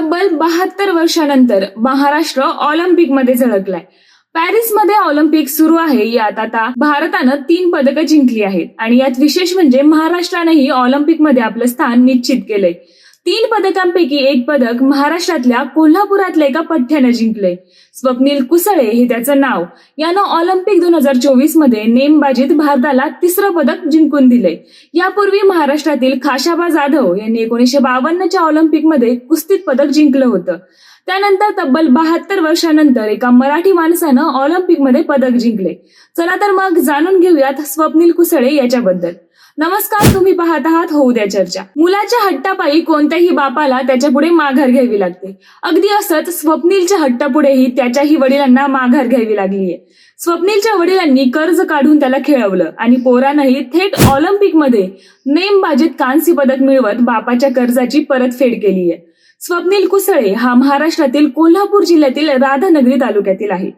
तब्बल बहात्तर वर्षानंतर महाराष्ट्र ऑलिम्पिकमध्ये झळकलाय. पॅरिसमध्ये ऑलिम्पिक सुरू आहे यात आता भारतानं तीन पदकं जिंकली आहेत. आणि यात विशेष म्हणजे महाराष्ट्रानंही ऑलिम्पिकमध्ये आपलं स्थान निश्चित केलंय. तीन पदकांपैकी एक पदक महाराष्ट्रातल्या कोल्हापुरातल्या एका पठ्ठ्यानं जिंकले स्वप्नील कुसळे हे त्याचं नाव. यानं ऑलिम्पिक दोन हजार चोवीसमध्ये नेमबाजीत भारताला तिसरं पदक जिंकून दिले यापूर्वी महाराष्ट्रातील खाशाबा जाधव यांनी एकोणीसशे बावन्नच्या ऑलिम्पिकमध्ये कुस्तीत पदक जिंकलं होतं. त्यानंतर तब्बल बहात्तर वर्षानंतर एका मराठी माणसानं ऑलिम्पिकमध्ये पदक जिंकले चला तर मग जाणून घेऊयात स्वप्नील कुसळे याच्याबद्दल. नमस्कार तुम्ही पाहत आहात होऊ द्या चर्चा. मुलाच्या हट्टापायी कोणत्याही बापाला त्याच्या पुढे माघार घ्यावी लागते. अगदी असंच स्वप्नीलच्या हट्टापुढेही त्याच्याही वडिलांना माघार घ्यावी लागलीये. स्वप्नीलच्या वडिलांनी कर्ज काढून त्याला खेळवलं आणि पोरानंही थेट ऑलिम्पिकमध्ये नेमबाजीत कांस्य पदक मिळवत बापाच्या कर्जाची परतफेड केली आहे स्वप्नील कुसळे हा महाराष्ट्रातील कोल्हापूर जिल्ह्यातील राधानगरी तालुक्यातील आहे.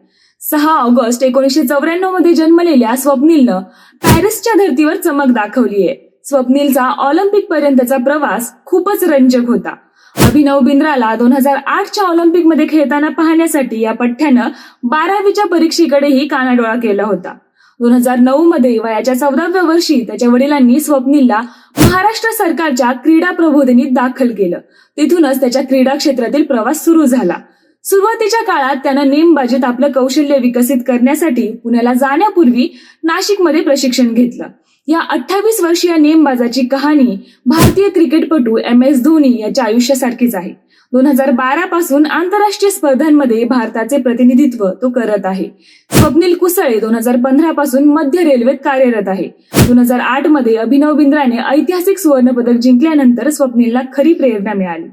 सहा ऑगस्ट एकोणीसशे चौऱ्याण्णवमध्ये जन्मलेल्या स्वप्नीलनं पॅरिसच्या धर्तीवर चमक दाखवलीये. स्वप्नीलचा ऑलिम्पिक पर्यंतचा प्रवास खूपच रंजक होता. अभिनव बिंद्राला दोन हजार आठच्या ऑलिम्पिकमध्ये खेळताना पाहण्यासाठी या पठ्ठ्यानं बारावीच्या परीक्षेकडेही कानाडोळा केला होता. दोन हजार नऊ मध्ये वयाच्या चौदाव्या वर्षी त्याच्या वडिलांनी स्वप्नीलला महाराष्ट्र सरकारच्या क्रीडा प्रबोधिनीत दाखल केलं. तिथूनच त्याच्या क्रीडा क्षेत्रातील प्रवास सुरू झाला. सुरुवातीच्या काळात त्यानं नेमबाजीत आपलं कौशल्य विकसित करण्यासाठी पुण्याला जाण्यापूर्वी नाशिकमध्ये प्रशिक्षण घेतलं. या अठ्ठावीस वर्षीय नेमबाजाची कहाणी भारतीय क्रिकेटपटू एम एस धोनी याच्या आयुष्यासारखीच आहे. दोन हजार बारा पासून आंतरराष्ट्रीय स्पर्धांमध्ये भारताचे प्रतिनिधित्व तो करत आहे. स्वप्नील कुसळे दोन हजार पंधरा पासून मध्य रेल्वेत कार्यरत आहे. दोन हजार आठमध्ये अभिनव बिंद्राने ऐतिहासिक सुवर्णपदक जिंकल्यानंतर स्वप्नीलला खरी प्रेरणा मिळाली.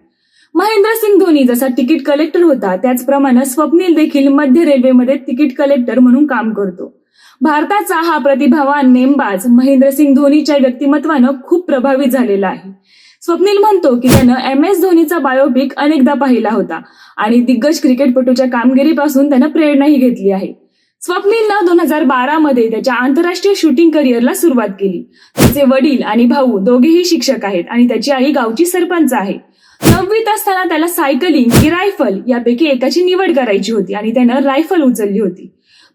महेंद्रसिंग धोनी जसा तिकीट कलेक्टर होता त्याचप्रमाणे स्वप्नील देखील मध्य रेल्वेमध्ये तिकीट कलेक्टर म्हणून काम करतो. भारताचा हा प्रतिभावान नेमबाज महेंद्रसिंग धोनीच्या व्यक्तिमत्वानं खूप प्रभावित झालेला आहे. स्वप्नील म्हणतो की त्यानं एम एस धोनीचा बायोपिक अनेकदा पाहिला होता आणि दिग्गज क्रिकेटपटूच्या कामगिरीपासून त्यानं प्रेरणाही घेतली आहे. स्वप्नीलनं दोन हजार बारा मध्ये त्याच्या आंतरराष्ट्रीय शूटिंग करिअरला सुरुवात केली. त्याचे वडील आणि भाऊ दोघेही शिक्षक आहेत आणि त्याची आई गावची सरपंच आहे. नववीत असताना त्याला सायकलिंग की रायफल यापैकी एकाची निवड करायची होती आणि त्यानं रायफल उचलली होती.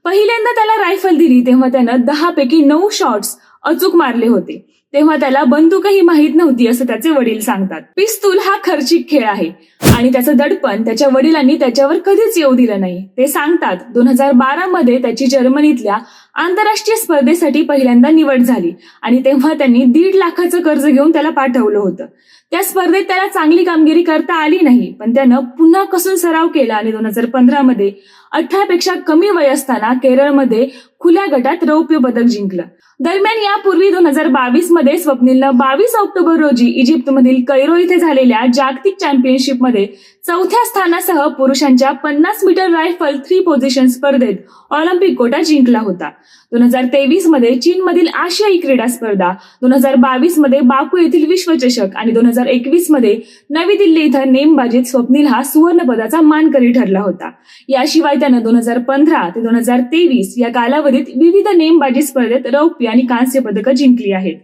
पहिल्यांदा त्याला रायफल दिली तेव्हा त्यानं दहा पैकी नऊ शॉट्स अचूक मारले होते. तेव्हा त्याला बंदूकही माहीत नव्हती असं त्याचे वडील सांगतात. पिस्तूल हा खर्चिक खेळ आहे आणि त्याचं दडपण त्याच्या वडिलांनी त्याच्यावर कधीच येऊ दिलं नाही. ते सांगतात दोन हजार बारा मध्ये त्याची जर्मनीतल्या आंतरराष्ट्रीय स्पर्धेसाठी पहिल्यांदा निवड झाली आणि तेव्हा त्यांनी दीड लाखाचं कर्ज घेऊन त्याला पाठवलं होतं. त्या स्पर्धेत त्याला चांगली कामगिरी करता आली नाही पण त्यानं पुन्हा कसून सराव केला आणि दोन हजार पंधरा मध्ये अठरा पेक्षा कमी वय असताना केरळमध्ये खुल्या गटात रौप्य पदक जिंकलं. दरम्यान यापूर्वी दोन हजार बावीसमध्ये स्वप्नीलनं बावीस ऑक्टोबर रोजी इजिप्तमधील कैरो इथे झालेल्या जागतिक चॅम्पियनशिपमध्ये चौथ्या स्थानासह पुरुषांच्या पन्नास मीटर रायफल थ्री पोझिशन स्पर्धेत ऑलिम्पिक कोटा जिंकला होता. दोन हजार तेवीसमध्ये चीनमधील आशियाई क्रीडा स्पर्धा दोन हजार बावीसमध्ये बाकू येथील विश्वचषक आणि दोन हजार एकवीसमध्ये नवी दिल्ली इथं नेमबाजीत स्वप्नील हा सुवर्णपदाचा मानकरी ठरला होता. याशिवाय त्यानं दोन हजार पंधरा ते दोन हजार तेवीस या कालावधीत विविध नेमबाजी स्पर्धेत रौप्य आणि कांस्य पदकं जिंकली आहेत.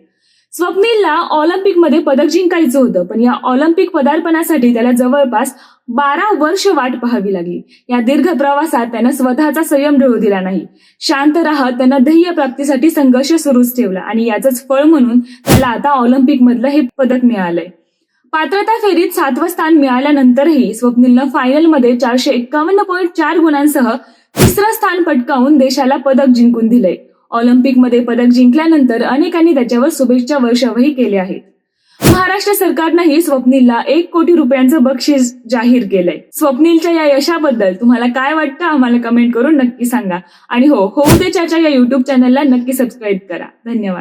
स्वप्नीलला ऑलिम्पिकमध्ये पदक जिंकायचं होतं पण या ऑलिम्पिक पदार्पणासाठी त्याला जवळपास बारा वर्ष वाट पाहावी लागली. या दीर्घ प्रवासात त्यानं स्वतःचा संयम ढळू दिला नाही. शांत राहत त्यानं ध्येय प्राप्तीसाठी संघर्ष सुरूच ठेवला आणि याचंच फळ म्हणून त्याला आता ऑलिम्पिक मधलं हे पदक मिळालंय. पात्रता फेरीत सातवं स्थान मिळाल्यानंतरही स्वप्नीलनं फायनलमध्ये चारशे एक्कावन्न पॉईंट चार गुणांसह तिसरं स्थान पटकावून देशाला पदक जिंकून दिलंय. ऑलिम्पिकमध्ये पदक जिंकल्यानंतर अनेकांनी त्याच्यावर शुभेच्छा वर्षावही केले आहेत. महाराष्ट्र सरकारनंही स्वप्नीलला एक कोटी रुपयांचं बक्षीस जाहीर केलंय. स्वप्नीलच्या या यशाबद्दल तुम्हाला काय वाटतं आम्हाला कमेंट करून नक्की सांगा. आणि हो होऊ दे चर्चा या युट्यूब चॅनलला नक्की सबस्क्राईब करा. धन्यवाद.